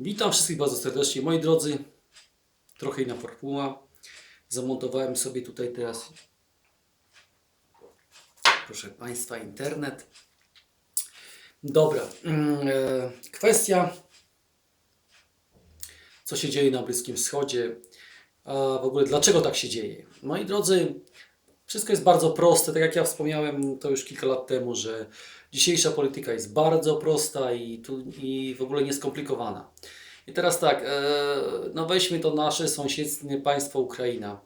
Witam wszystkich bardzo serdecznie. Moi drodzy, trochę inna formuła. Zamontowałem sobie tutaj teraz, proszę Państwa, internet. Dobra, mm, e, kwestia, co się dzieje na Bliskim Wschodzie, a w ogóle dlaczego tak się dzieje. Moi drodzy, wszystko jest bardzo proste. Tak jak ja wspomniałem to już kilka lat temu, że dzisiejsza polityka jest bardzo prosta i, tu, i w ogóle nieskomplikowana. I teraz tak, e, no weźmy to nasze sąsiednie państwo Ukraina.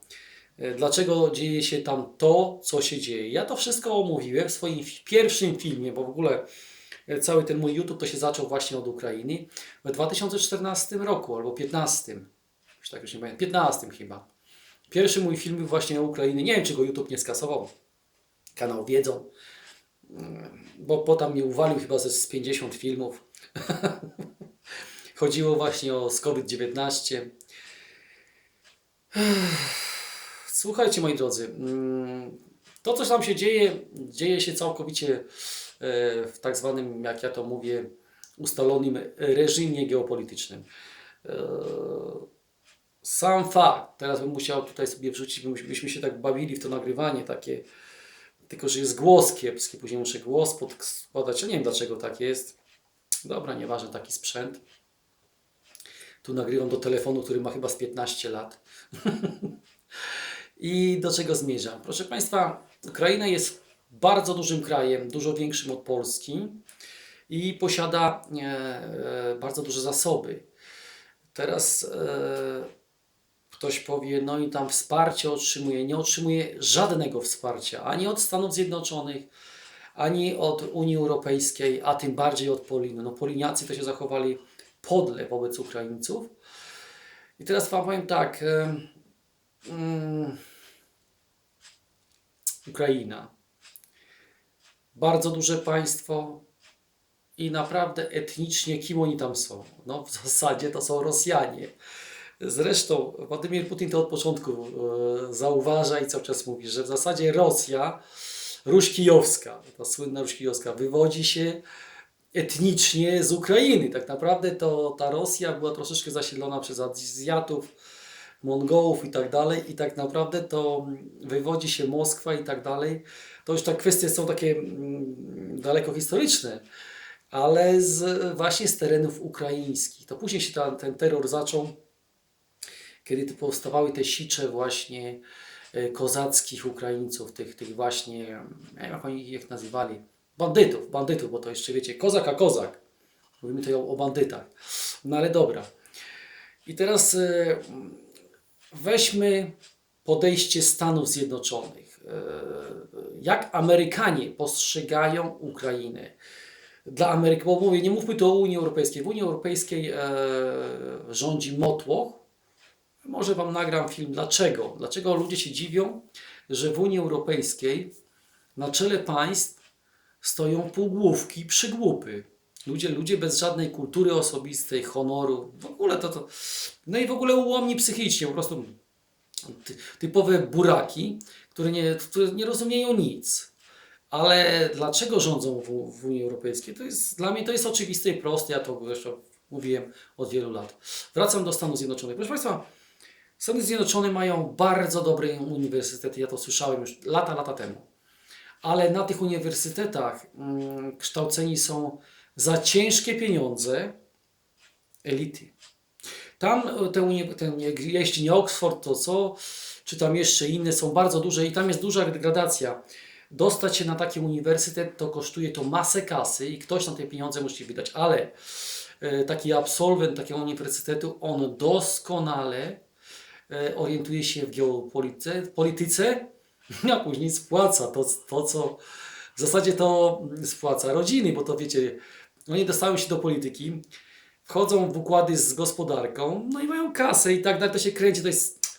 E, Dlaczego dzieje się tam to, co się dzieje? Ja to wszystko omówiłem w swoim pierwszym filmie, bo w ogóle e, cały ten mój YouTube to się zaczął właśnie od Ukrainy w 2014 roku albo 15. Już tak już nie pamiętam, 15 chyba. Pierwszy mój film był właśnie o Ukrainie. Nie wiem, czy go YouTube nie skasował. Kanał wiedzą. Mm, Bo potem mnie uwalił chyba ze z 50 filmów. Chodziło właśnie o z COVID-19. Słuchajcie, moi drodzy, mm, to co tam się dzieje, dzieje się całkowicie e, w tak zwanym, jak ja to mówię, ustalonym reżimie geopolitycznym. E, Sam fakt, teraz bym musiał tutaj sobie wrzucić, byśmy się tak bawili w to nagrywanie takie, tylko że jest głos kiepski, później muszę głos podkładać, ja nie wiem dlaczego tak jest. Dobra, nieważne, taki sprzęt. Tu nagrywam do telefonu, który ma chyba z 15 lat. I do czego zmierzam? Proszę Państwa, Ukraina jest bardzo dużym krajem, dużo większym od Polski i posiada e, e, bardzo duże zasoby. Teraz e, ktoś powie, no i tam wsparcie otrzymuje. Nie otrzymuje żadnego wsparcia ani od Stanów Zjednoczonych, ani od Unii Europejskiej, a tym bardziej od Poliny. No Poliniacy to się zachowali podle wobec Ukraińców. I teraz Wam powiem tak. mm, Ukraina. Bardzo duże państwo i naprawdę etnicznie kim oni tam są? No w zasadzie to są Rosjanie. Zresztą Władimir Putin to od początku e, zauważa i cały czas mówi, że w zasadzie Rosja, Ruś Kijowska, ta słynna Ruś Kijowska, wywodzi się etnicznie z Ukrainy. Tak naprawdę to ta Rosja była troszeczkę zasiedlona przez Azjatów, Mongołów i tak dalej i tak naprawdę to wywodzi się Moskwa i tak dalej. To już te kwestie są takie mm, daleko historyczne, ale z, właśnie z terenów ukraińskich. To później się ta, ten terror zaczął, kiedy to powstawały te sicze właśnie e, kozackich Ukraińców, tych, tych właśnie, nie wiem jak oni ich nazywali, bandytów, bandytów, bo to jeszcze wiecie, kozak a kozak. Mówimy tutaj o, o bandytach. No ale dobra. I teraz e, weźmy podejście Stanów Zjednoczonych. E, Jak Amerykanie postrzegają Ukrainę? Dla Ameryki, bo mówię, nie mówmy tu o Unii Europejskiej. W Unii Europejskiej rządzi motłoch. Może Wam nagram film, dlaczego? Dlaczego ludzie się dziwią, że w Unii Europejskiej na czele państw stoją półgłówki, przygłupy. Ludzie, ludzie bez żadnej kultury osobistej, honoru, w ogóle to, to no i w ogóle ułomni psychicznie, po prostu ty, typowe buraki, które nie, które nie rozumieją nic. Ale dlaczego rządzą w, w Unii Europejskiej? To jest, dla mnie to jest oczywiste i proste, ja to zresztą mówiłem od wielu lat. Wracam do Stanów Zjednoczonych. Proszę Państwa, Stany Zjednoczone mają bardzo dobre uniwersytety, ja to słyszałem już lata, lata temu. Ale na tych uniwersytetach mm, kształceni są za ciężkie pieniądze elity. Tam e, te, uni- te, nie- jeśli nie Oxford, to co? Czy tam jeszcze inne są bardzo duże i tam jest duża degradacja. Dostać się na taki uniwersytet to kosztuje to masę kasy i ktoś na te pieniądze musi wydać, ale e, taki absolwent takiego uniwersytetu, on doskonale orientuje się w geopolityce, polityce, a później spłaca to, to, co w zasadzie to spłaca rodziny, bo to wiecie, oni dostają się do polityki, wchodzą w układy z gospodarką, no i mają kasę i tak dalej, to się kręci, to jest,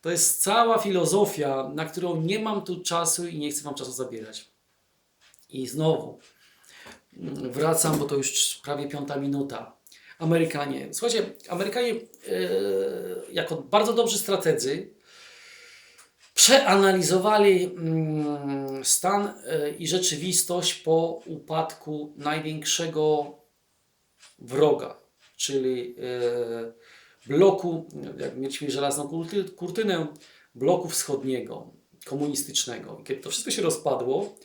to jest cała filozofia, na którą nie mam tu czasu i nie chcę Wam czasu zabierać. I znowu wracam, bo to już prawie piąta minuta. Amerykanie. Słuchajcie, Amerykanie e, jako bardzo dobrzy strategzy przeanalizowali mm, stan e, i rzeczywistość po upadku największego wroga, czyli e, bloku, jak mieliśmy żelazną kurty- kurtynę, bloku wschodniego, komunistycznego. Kiedy to wszystko się rozpadło,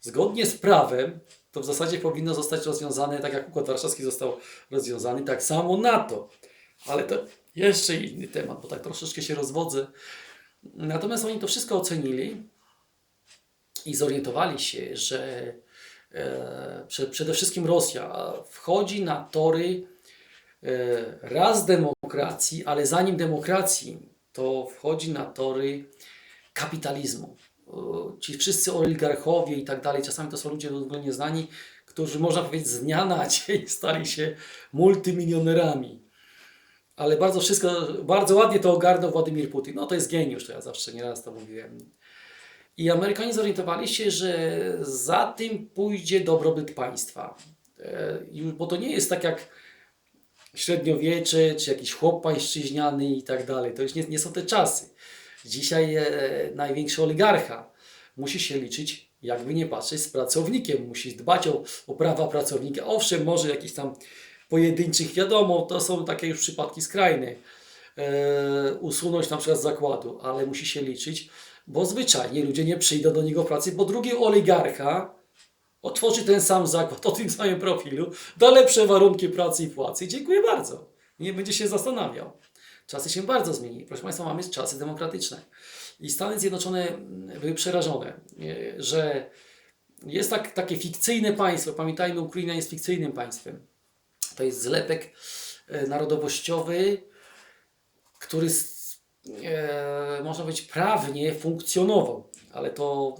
zgodnie z prawem, to w zasadzie powinno zostać rozwiązane, tak jak Układ Warszawski został rozwiązany, tak samo NATO. Ale to jeszcze inny temat, bo tak troszeczkę się rozwodzę. Natomiast oni to wszystko ocenili i zorientowali się, że e, prze, przede wszystkim Rosja wchodzi na tory e, raz demokracji, ale zanim demokracji, to wchodzi na tory kapitalizmu. Ci wszyscy oligarchowie i tak dalej, czasami to są ludzie w ogóle nieznani, którzy można powiedzieć z dnia na dzień stali się multimilionerami. Ale bardzo wszystko, bardzo ładnie to ogarnął Władimir Putin. No to jest geniusz, to ja zawsze nieraz to mówiłem. I Amerykanie zorientowali się, że za tym pójdzie dobrobyt państwa. E, Bo to nie jest tak jak średniowiecze, czy jakiś chłop pańszczyźniany i tak dalej. To już nie, nie są te czasy. Dzisiaj e, największy oligarcha musi się liczyć, jakby nie patrzeć, z pracownikiem. Musi dbać o, o prawa pracownika. Owszem, może jakichś tam pojedynczych, wiadomo, to są takie już przypadki skrajne. E, usunąć na przykład z zakładu, ale musi się liczyć, bo zwyczajnie ludzie nie przyjdą do niego pracy, bo drugi oligarcha otworzy ten sam zakład o tym samym profilu, da lepsze warunki pracy i płacy. Dziękuję bardzo. Nie będzie się zastanawiał. Czasy się bardzo zmieniły. Proszę Państwa, mamy czasy demokratyczne. I Stany Zjednoczone były przerażone, e, że jest tak, takie fikcyjne państwo. Pamiętajmy, Ukraina jest fikcyjnym państwem. To jest zlepek e, narodowościowy, który e, można powiedzieć prawnie funkcjonował, ale to,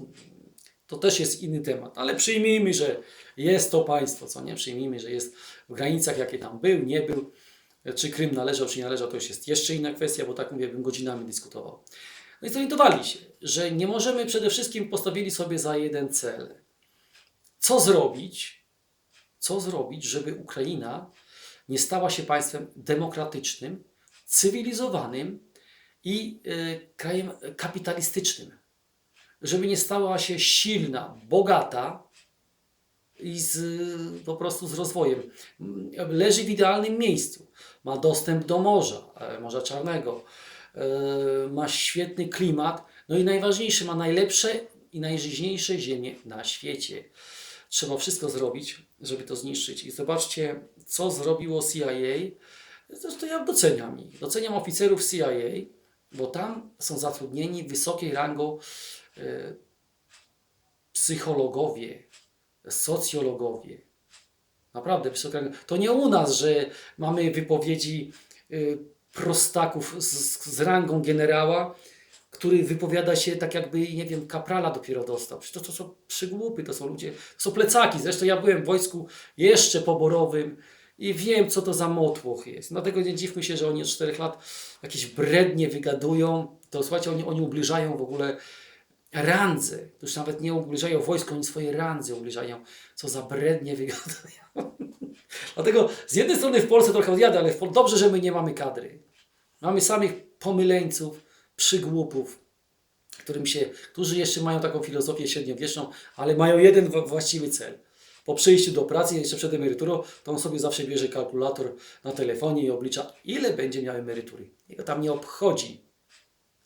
to też jest inny temat. Ale przyjmijmy, że jest to państwo, co nie? Przyjmijmy, że jest w granicach, jakie tam był, nie był. Czy Krym należał, czy nie należał, to już jest jeszcze inna kwestia, bo tak mówię, bym godzinami dyskutował. No i zorientowali się, że nie możemy przede wszystkim postawili sobie za jeden cel. Co zrobić, co zrobić, żeby Ukraina nie stała się państwem demokratycznym, cywilizowanym i y, krajem kapitalistycznym. Żeby nie stała się silna, bogata i z, po prostu z rozwojem. Leży w idealnym miejscu. Ma dostęp do morza, e, Morza Czarnego, e, ma świetny klimat, no i najważniejsze, ma najlepsze i najżyźniejsze ziemie na świecie. Trzeba wszystko zrobić, żeby to zniszczyć. I zobaczcie, co zrobiło CIA. Zresztą ja doceniam ich. Doceniam oficerów CIA, bo tam są zatrudnieni wysokiej rangą e, psychologowie, socjologowie. Naprawdę wysoka. To nie u nas, że mamy wypowiedzi y, prostaków z, z rangą generała, który wypowiada się tak jakby, nie wiem, kaprala dopiero dostał. Przecież to, to są przygłupy, to są ludzie, to są plecaki. Zresztą ja byłem w wojsku jeszcze poborowym i wiem, co to za motłoch jest. Dlatego nie dziwmy się, że oni od 4 lat jakieś brednie wygadują. To słuchajcie, oni, oni ubliżają w ogóle randze. To już nawet nie ubliżają wojsku, oni swoje randze ubliżają. Co za brednie wygadują. Dlatego z jednej strony w Polsce trochę odjadę, ale dobrze, że my nie mamy kadry. Mamy samych pomyleńców, przygłupów, którym się, którzy jeszcze mają taką filozofię średniowieczną, ale mają jeden właściwy cel. Po przyjściu do pracy, jeszcze przed emeryturą, to on sobie zawsze bierze kalkulator na telefonie i oblicza, ile będzie miał emerytury. Jego tam nie obchodzi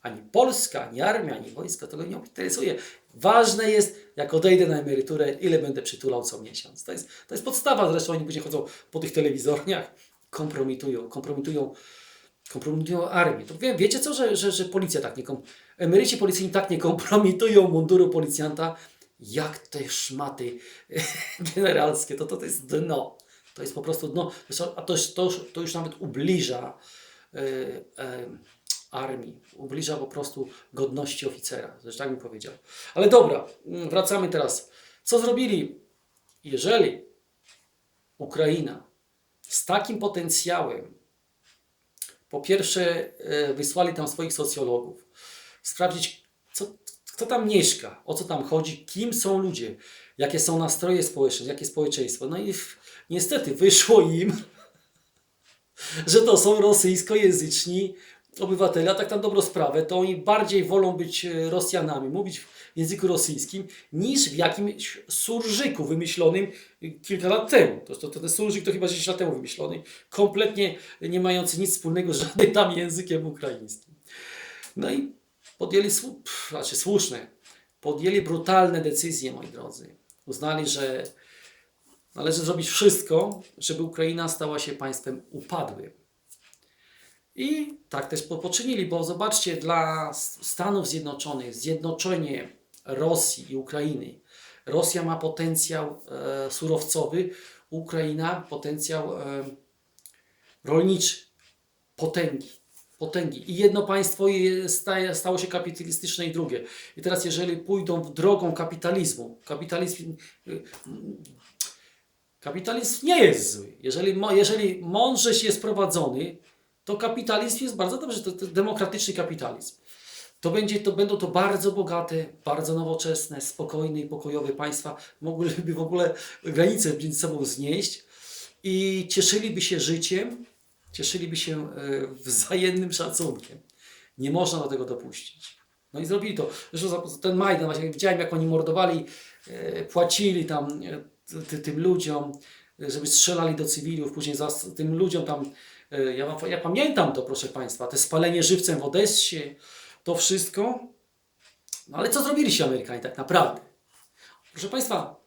ani Polska, ani armia, ani wojsko, to go nie interesuje. Ważne jest, jak odejdę na emeryturę, ile będę przytulał co miesiąc. To jest, to jest podstawa, zresztą oni później chodzą po tych telewizorniach, kompromitują, kompromitują, kompromitują armię. To wie, wiecie co, że, że, że policja tak nie emeryci policyjni tak nie kompromitują munduru policjanta, jak te szmaty generalskie, to, to, to jest dno. To jest po prostu dno. A to, to, to już nawet ubliża e, e, armii, ubliża po prostu godności oficera. Zresztą tak bym powiedział. Ale dobra, mm, wracamy teraz. Co zrobili, jeżeli Ukraina z takim potencjałem, po pierwsze, e, wysłali tam swoich socjologów, sprawdzić, co, kto tam mieszka, o co tam chodzi, kim są ludzie, jakie są nastroje społeczne, jakie społeczeństwo. No i niestety wyszło im, że to są rosyjskojęzyczni obywateli, a tak na dobrą sprawę, to oni bardziej wolą być e, Rosjanami, mówić w języku rosyjskim, niż w jakimś surżyku wymyślonym e, kilka lat temu. To, to, to ten surżyk to chyba 10 lat temu wymyślony, kompletnie nie mający nic wspólnego z żadnym tam językiem ukraińskim. No i podjęli, pff, znaczy słuszne, podjęli brutalne decyzje, moi drodzy. Uznali, że należy zrobić wszystko, żeby Ukraina stała się państwem upadłym. I tak też po- poczynili, bo zobaczcie, dla Stanów Zjednoczonych zjednoczenie Rosji i Ukrainy. Rosja ma potencjał e, surowcowy, Ukraina potencjał e, rolniczy, potęgi. Potęgi. I jedno państwo je- staje, stało się kapitalistyczne i drugie. I teraz, jeżeli pójdą drogą kapitalizmu, kapitalizm, kapitalizm nie jest zły. Jeżeli, jeżeli mądrze jest prowadzony, to kapitalizm jest bardzo dobry, to, to demokratyczny kapitalizm. To, będzie, to będą to bardzo bogate, bardzo nowoczesne, spokojne i pokojowe państwa, mogłyby w ogóle granice między sobą znieść i cieszyliby się życiem, cieszyliby się e, wzajemnym szacunkiem. Nie można do tego dopuścić. No i zrobili to. Zresztą ten Majdan, właśnie widziałem jak oni mordowali, e, płacili tam e, ty, tym ludziom, żeby strzelali do cywilów, później tym ludziom tam, ja, wam- ja pamiętam to proszę Państwa, te spalenie żywcem w Odessie, to wszystko. No ale co zrobili się Amerykanie tak naprawdę? Proszę Państwa,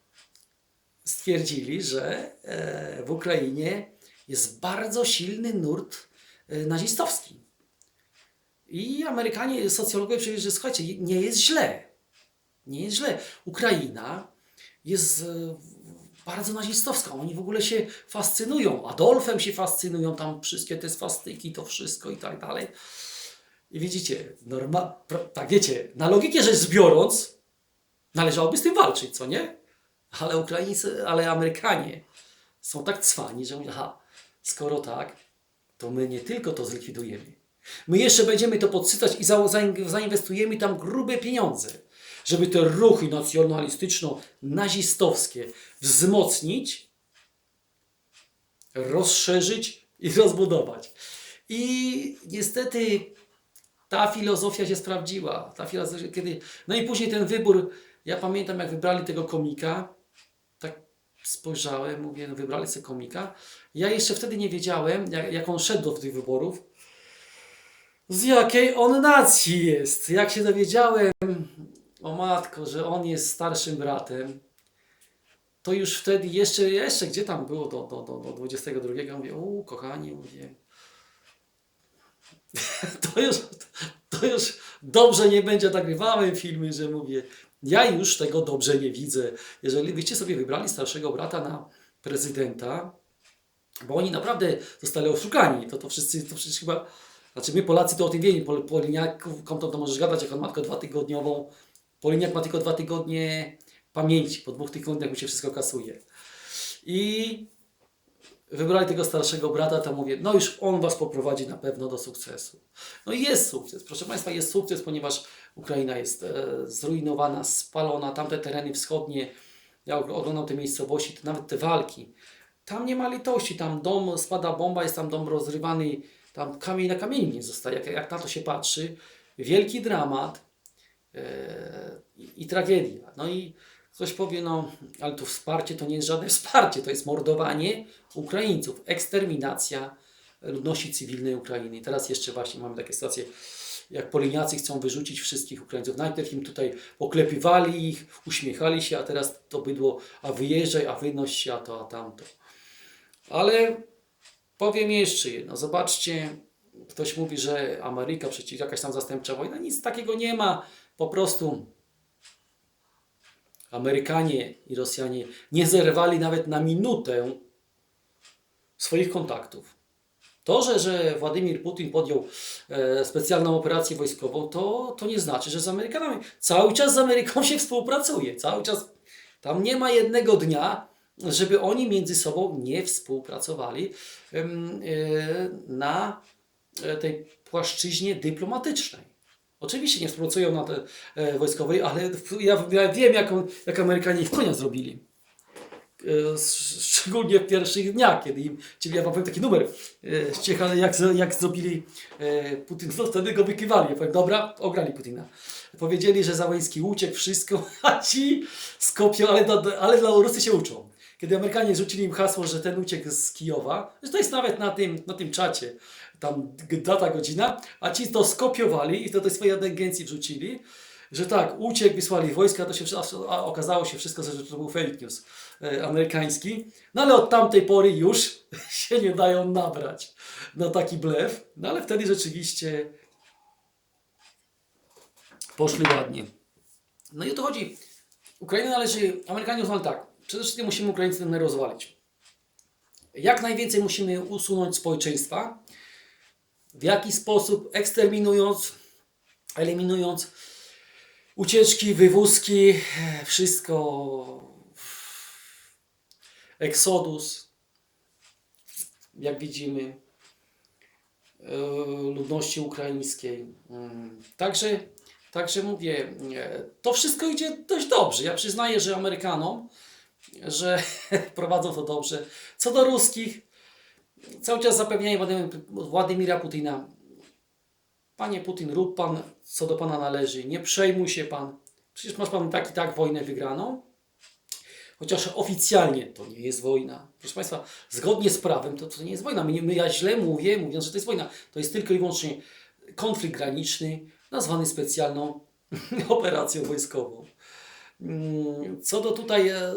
stwierdzili, że e, w Ukrainie jest bardzo silny nurt e, nazistowski. I Amerykanie, socjologowie powiedzieli, że słuchajcie, nie jest źle. Nie jest źle. Ukraina jest e, bardzo nazistowska. Oni w ogóle się fascynują. Adolfem się fascynują, tam wszystkie te swastyki, to wszystko i tak dalej. I widzicie, norma, tak wiecie, na logikę rzecz biorąc, należałoby z tym walczyć, co nie? Ale Ukraińcy, ale Amerykanie są tak cwani, że mówią, aha, skoro tak, to my nie tylko to zlikwidujemy, my jeszcze będziemy to podsycać i za, zain- zainwestujemy tam grube pieniądze, żeby te ruchy nacjonalistyczno-nazistowskie wzmocnić, rozszerzyć i rozbudować. I niestety ta filozofia się sprawdziła. Ta filozofia, kiedy... No i później ten wybór, ja pamiętam jak wybrali tego komika, tak spojrzałem, mówię, no wybrali sobie komika. Ja jeszcze wtedy nie wiedziałem, jak, jak on szedł do tych wyborów, z jakiej on nacji jest. Jak się dowiedziałem, o matko, że on jest starszym bratem, to już wtedy jeszcze, jeszcze gdzie tam było do, do, do, do 22, mówię, u kochani, mówię, to już, to już dobrze nie będzie. Nagrywałem filmy, że mówię, ja już tego dobrze nie widzę. Jeżeli byście sobie wybrali starszego brata na prezydenta, bo oni naprawdę zostali oszukani, to, to wszyscy, to wszyscy chyba, znaczy my Polacy to o tym wiemy, po, Poliniaków, to, to możesz gadać, jak on ma tylko dwutygodniową, Poliniak ma tylko dwa tygodnie pamięci, po dwóch tygodniach mu się wszystko kasuje. I wybrali tego starszego brata, to mówię, no już on was poprowadzi na pewno do sukcesu. No i jest sukces, proszę Państwa, jest sukces, ponieważ Ukraina jest e, zrujnowana, spalona, tamte tereny wschodnie, ja og- oglądam te miejscowości, to nawet te walki, tam nie ma litości, tam dom, spada bomba, jest tam dom rozrywany, tam kamień na kamieniu nie zostaje, jak, jak na to się patrzy, wielki dramat i, i tragedia. No i Ktoś powie, no, ale to wsparcie to nie jest żadne wsparcie, to jest mordowanie Ukraińców, eksterminacja ludności cywilnej Ukrainy. I teraz jeszcze właśnie mamy takie sytuacje, jak Poliniacy chcą wyrzucić wszystkich Ukraińców. Najpierw im tutaj poklepywali ich, uśmiechali się, a teraz to bydło, a wyjeżdżaj, a wynoś się, a to, a tamto. Ale powiem jeszcze jedno, zobaczcie, ktoś mówi, że Ameryka przeciw jakaś tam zastępcza wojna, nic takiego nie ma, po prostu Amerykanie i Rosjanie nie zerwali nawet na minutę swoich kontaktów. To, że, że Władimir Putin podjął e, specjalną operację wojskową, to, to nie znaczy, że z Amerykanami. Cały czas z Ameryką się współpracuje. Cały czas. Tam nie ma jednego dnia, żeby oni między sobą nie współpracowali e, na e, tej płaszczyźnie dyplomatycznej. Oczywiście nie współpracują na tej e, wojskowej, ale w- ja, ja wiem, jak, jak Amerykanie ich konia zrobili. e, sz- szczególnie w pierwszych dniach, kiedy im, czyli ja wam powiem taki numer, e, ściechany jak, jak zrobili e, Putin, to wtedy go wykiwali. Ja powiem, dobra, ograli Putina. Powiedzieli, że Załęski uciekł, wszystko, a ci skopią, ale, ale Białorusy się uczą. Kiedy Amerykanie rzucili im hasło, że ten uciekł z Kijowa, że to jest nawet na tym, na tym czacie, tam data, godzina, a ci to skopiowali i to do swojej agencji wrzucili, że tak, uciekł, wysłali wojska, to się, a okazało się wszystko, że to był fake news e, amerykański. No ale od tamtej pory już się nie dają nabrać na taki blef. No ale wtedy rzeczywiście poszli ładnie. No i o to chodzi. Ukraina należy, Amerykanie uznali tak, przede wszystkim musimy Ukraińców rozwalić. Jak najwięcej musimy usunąć społeczeństwa. W jaki sposób? Eksterminując, eliminując ucieczki, wywózki, wszystko. Eksodus, jak widzimy, e, ludności ukraińskiej. Mm, Także, także mówię, e, to wszystko idzie dość dobrze. Ja przyznaję, że Amerykanom, że prowadzą to dobrze. Co do ruskich, cały czas zapewniają Władimira Putina, Panie Putin, rób pan, co do pana należy, nie przejmuj się pan. Przecież masz pan tak i tak wojnę wygraną. Chociaż oficjalnie to nie jest wojna. Proszę Państwa, zgodnie z prawem to, to nie jest wojna. My, my, ja źle mówię, mówiąc, że to jest wojna. To jest tylko i wyłącznie konflikt graniczny, nazwany specjalną operacją wojskową. Mm, Co do tutaj e,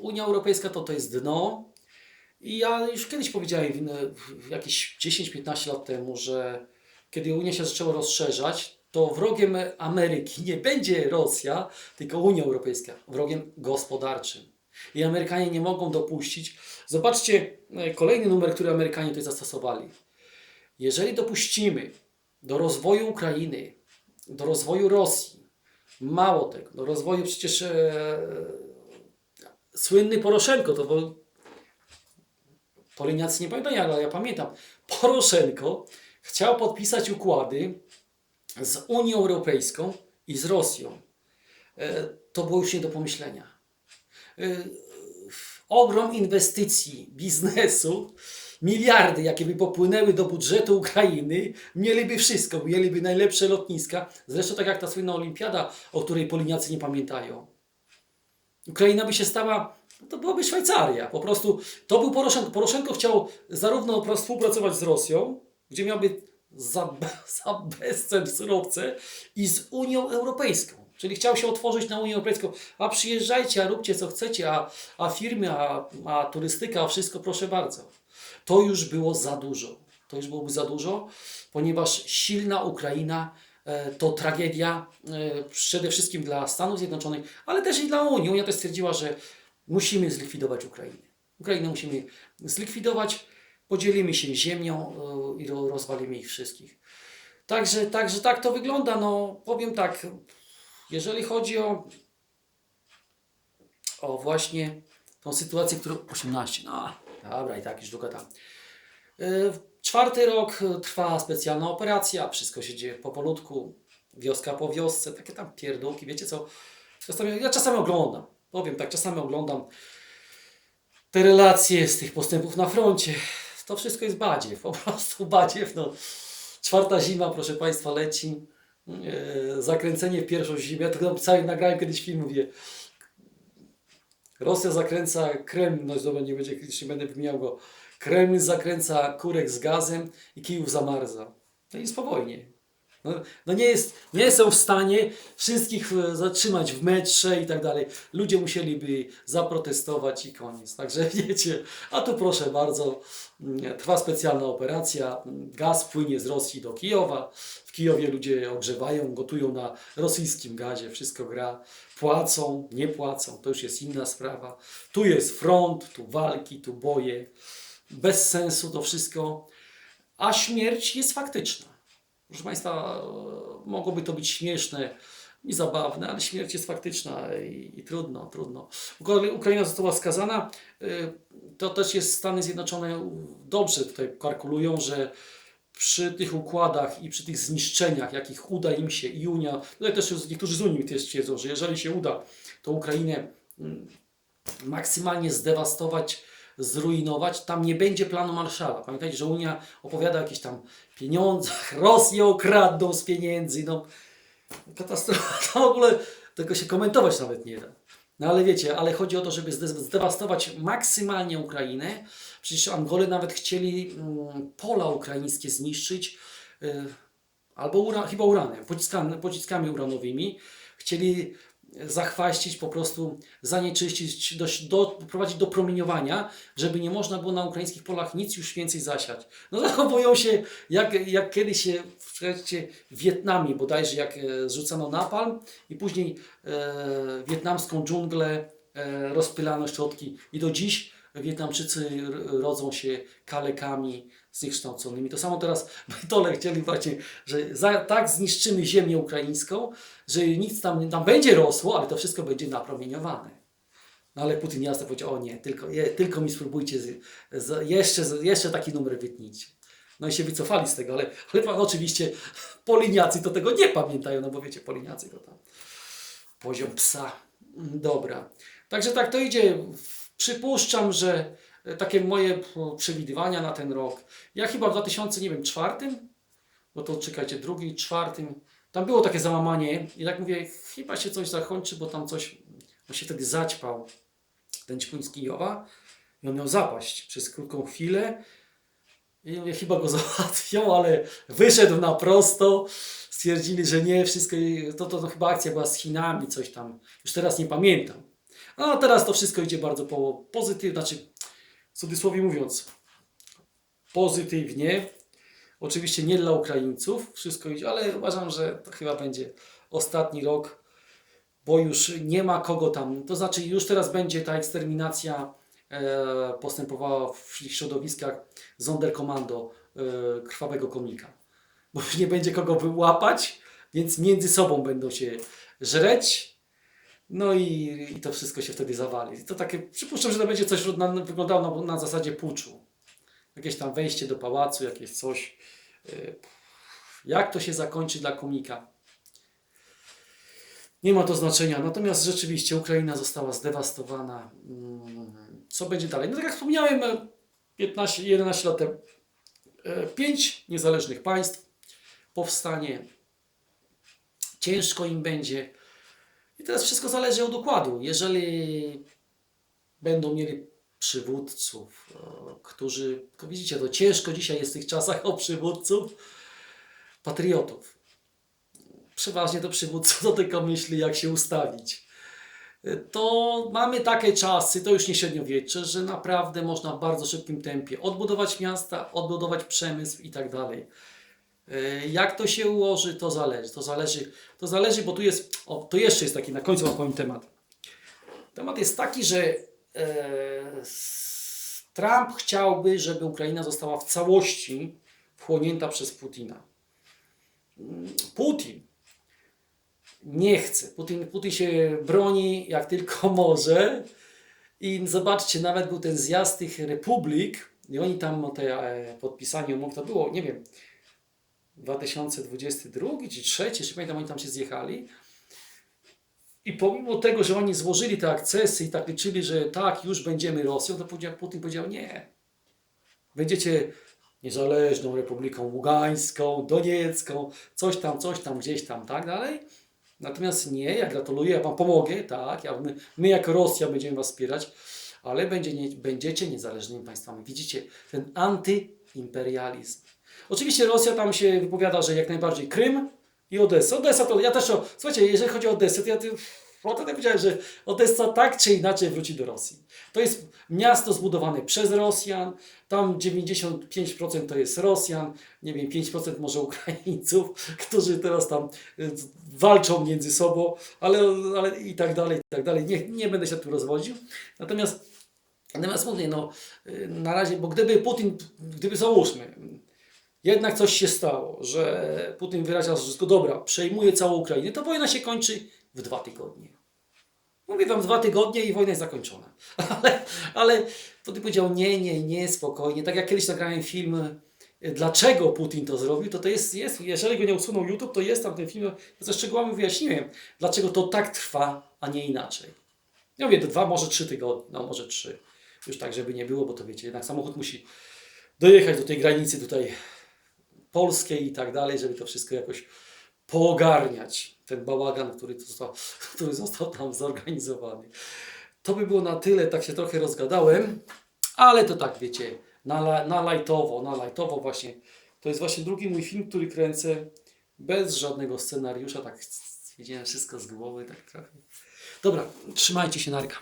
Unia Europejska, to to jest dno. I ja już kiedyś powiedziałem, w- jakieś 10-15 lat temu, że kiedy Unia się zaczęła rozszerzać, to wrogiem Ameryki nie będzie Rosja, tylko Unia Europejska, wrogiem gospodarczym. I Amerykanie nie mogą dopuścić. Zobaczcie e, kolejny numer, który Amerykanie tutaj zastosowali. Jeżeli dopuścimy do rozwoju Ukrainy, do rozwoju Rosji, mało tego, do rozwoju przecież e, słynny Poroszenko, to bo Poliniacy nie pamiętają, ale ja pamiętam. Poroszenko chciał podpisać układy z Unią Europejską i z Rosją. E, To było już nie do pomyślenia. E, Ogrom inwestycji, biznesu, miliardy, jakie by popłynęły do budżetu Ukrainy, mieliby wszystko, mieliby najlepsze lotniska. Zresztą tak jak ta słynna olimpiada, o której Poliniacy nie pamiętają. Ukraina by się stała, to byłaby Szwajcaria. Po prostu to był Poroszenko. Poroszenko chciał zarówno współpracować z Rosją, gdzie miałby za, za bezcen surowce, i z Unią Europejską. Czyli chciał się otworzyć na Unię Europejską. A przyjeżdżajcie, a róbcie co chcecie, a, a firmy, a, a turystyka, a wszystko proszę bardzo. To już było za dużo. To już byłoby za dużo, ponieważ silna Ukraina e, to tragedia e, przede wszystkim dla Stanów Zjednoczonych, ale też i dla Unii. Unia też stwierdziła, że musimy zlikwidować Ukrainę. Ukrainę musimy zlikwidować, podzielimy się ziemią e, i ro- rozwalimy ich wszystkich. Także, także tak to wygląda. No, powiem tak, jeżeli chodzi o, o właśnie tą sytuację, którą 18, no dobra, i tak już długo tam. E, Czwarty rok e, trwa specjalna operacja, wszystko się dzieje powolutku, wioska po wiosce, takie tam pierdółki, wiecie co? Czasami, ja czasami oglądam, powiem tak, czasami oglądam te relacje z tych postępów na froncie. To wszystko jest badziew, po prostu badziew. No. Czwarta zima, proszę Państwa, leci. E, zakręcenie w pierwszą zimę. Ja to cały nagrałem kiedyś film, mówię. Rosja zakręca Kreml, no dobra, nie będzie, nie będę wymieniał go. Kreml zakręca kurek z gazem i Kijów zamarza. To jest po wojnie. No, no nie, jest, nie są w stanie wszystkich e, zatrzymać w metrze i tak dalej. Ludzie musieliby zaprotestować i koniec. Także wiecie, a tu proszę bardzo, mm, trwa specjalna operacja. Gaz płynie z Rosji do Kijowa. W Kijowie ludzie ogrzewają, gotują na rosyjskim gazie, wszystko gra. Płacą, nie płacą, to już jest inna sprawa. Tu jest front, tu walki, tu boje. Bez sensu to wszystko. A śmierć jest faktyczna. Proszę Państwa, mogłoby to być śmieszne i zabawne, ale śmierć jest faktyczna i, i trudno, trudno. Ukra- Ukraina została skazana. y, To też jest Stany Zjednoczone dobrze tutaj kalkulują, że przy tych układach i przy tych zniszczeniach, jakich uda im się i Unia, tutaj też niektórzy z Unii też twierdzą, że jeżeli się uda, to Ukrainę mm, maksymalnie zdewastować, zrujnować. Tam nie będzie planu Marszala. Pamiętajcie, że Unia opowiada o jakichś tam pieniądzach, Rosję okradną z pieniędzy. No, katastrofa. W ogóle tego się komentować nawet nie da. No ale wiecie, ale chodzi o to, żeby zde- zdewastować maksymalnie Ukrainę. Przecież Angole nawet chcieli mm, pola ukraińskie zniszczyć, y, albo ura, chyba uranem, pociskami, pociskami uranowymi. Chcieli zachwaścić, po prostu zanieczyścić, do, do, doprowadzić do promieniowania, żeby nie można było na ukraińskich polach nic już więcej zasiać. No zachowują się jak, jak kiedyś się w Wietnamie, bodajże jak e, zrzucano napalm i później e, wietnamską dżunglę e, rozpylano szczotki i do dziś Wietnamczycy rodzą się kalekami zniekształconymi. To samo teraz Dole chcieli właśnie, że za, tak zniszczymy ziemię ukraińską, że nic tam, tam będzie rosło, ale to wszystko będzie napromieniowane. No ale Putin jasno powiedział, o nie, tylko, je, tylko mi spróbujcie, z, z, jeszcze, z, jeszcze taki numer wytnijcie. No i się wycofali z tego, ale, ale oczywiście poliniacy to tego nie pamiętają, no bo wiecie, poliniacy to tam poziom psa. Dobra. Także tak to idzie. Przypuszczam, że e, takie moje p- przewidywania na ten rok. Ja chyba w 2004, bo to czekajcie, drugi, czwartym, tam było takie załamanie. I tak mówię, chyba się coś zakończy, bo tam coś, on się wtedy zaćpał, ten ćpuń z Kijowa i on miał zapaść przez krótką chwilę. I mówię, chyba go załatwią, ale wyszedł na prosto, stwierdzili, że nie, wszystko, to, to, to chyba akcja była z Chinami, coś tam, już teraz nie pamiętam. A teraz to wszystko idzie bardzo po, pozytywnie, znaczy w cudzysłowie mówiąc, pozytywnie. Oczywiście nie dla Ukraińców, wszystko idzie, ale uważam, że to chyba będzie ostatni rok, bo już nie ma kogo tam. To znaczy, już teraz będzie ta eksterminacja e, postępowała w środowiskach Sonderkommando e, krwawego komika. Bo już nie będzie kogo wyłapać, więc między sobą będą się żreć. No i, i to wszystko się wtedy zawali. To takie, przypuszczam, że to będzie coś na, wyglądało na, na zasadzie puczu. Jakieś tam wejście do pałacu, jakieś coś. Yy, Jak to się zakończy dla komika? Nie ma to znaczenia. Natomiast rzeczywiście Ukraina została zdewastowana. Mm, Co będzie dalej? No tak jak wspomniałem e, 15, 11 lat temu. e, Pięć niezależnych państw powstanie. Ciężko im będzie. Teraz wszystko zależy od układu. Jeżeli będą mieli przywódców, e, którzy, tylko widzicie, to ciężko dzisiaj jest w tych czasach o przywódców, patriotów. Przeważnie to przywódca do tylko myśli, jak się ustawić. E, To mamy takie czasy, to już nie średniowiecze, że naprawdę można w bardzo szybkim tempie odbudować miasta, odbudować przemysł i tak dalej. E, Jak to się ułoży, to zależy. To zależy, to zależy bo tu jest, o, to jeszcze jest taki, na końcu wam temat. Temat jest taki, że e, Trump chciałby, żeby Ukraina została w całości wchłonięta przez Putina. Putin nie chce. Putin, Putin się broni jak tylko może. I zobaczcie, nawet był ten zjazd tych republik i oni tam o te e, podpisanie umów, to było, nie wiem, 2022 czy 3, czy pamiętam, oni tam się zjechali. I pomimo tego, że oni złożyli te akcesy i tak liczyli, że tak, już będziemy Rosją, to powiedział, Putin powiedział nie. Będziecie niezależną Republiką Ługańską, Doniecką, coś tam, coś tam, gdzieś tam, tak dalej. Natomiast nie, ja gratuluję, ja Wam pomogę, tak, ja, my, my jako Rosja będziemy Was wspierać, ale będzie nie, będziecie niezależnymi państwami. Widzicie, ten antyimperializm. Oczywiście Rosja tam się wypowiada, że jak najbardziej Krym i Odessa. Odessa to, ja też, o, słuchajcie, jeżeli chodzi o Odessę, to ja ty, o tak powiedziałem, że Odessa tak czy inaczej wróci do Rosji. To jest miasto zbudowane przez Rosjan, tam 95% to jest Rosjan, nie wiem, 5% może Ukraińców, którzy teraz tam y, walczą między sobą, ale, ale i tak dalej, i tak dalej. Nie, nie będę się tu rozwodził. Natomiast, natomiast mówię, no, y, na razie, bo gdyby Putin, gdyby załóżmy, jednak coś się stało, że Putin wyraża, że dobra, przejmuje całą Ukrainę, to wojna się kończy w dwa tygodnie. Mówię wam dwa tygodnie i wojna jest zakończona. Ale, ale Putin powiedział nie, nie, nie, spokojnie. Tak jak kiedyś nagrałem film, dlaczego Putin to zrobił, to to jest, jest jeżeli go nie usunął YouTube, to jest tam ten film, ze szczegółami wyjaśniłem, dlaczego to tak trwa, a nie inaczej. Ja mówię, dwa, może trzy tygodnie, no może trzy. Już tak, żeby nie było, bo to wiecie, jednak samochód musi dojechać do tej granicy tutaj polskiej i tak dalej, żeby to wszystko jakoś poogarniać. Ten bałagan, który został, który został tam zorganizowany. To by było na tyle, tak się trochę rozgadałem, ale to tak wiecie, na, na lajtowo, na lajtowo właśnie. To jest właśnie drugi mój film, który kręcę bez żadnego scenariusza, tak wiedziałem wszystko z głowy, tak trochę. Dobra, trzymajcie się, narka.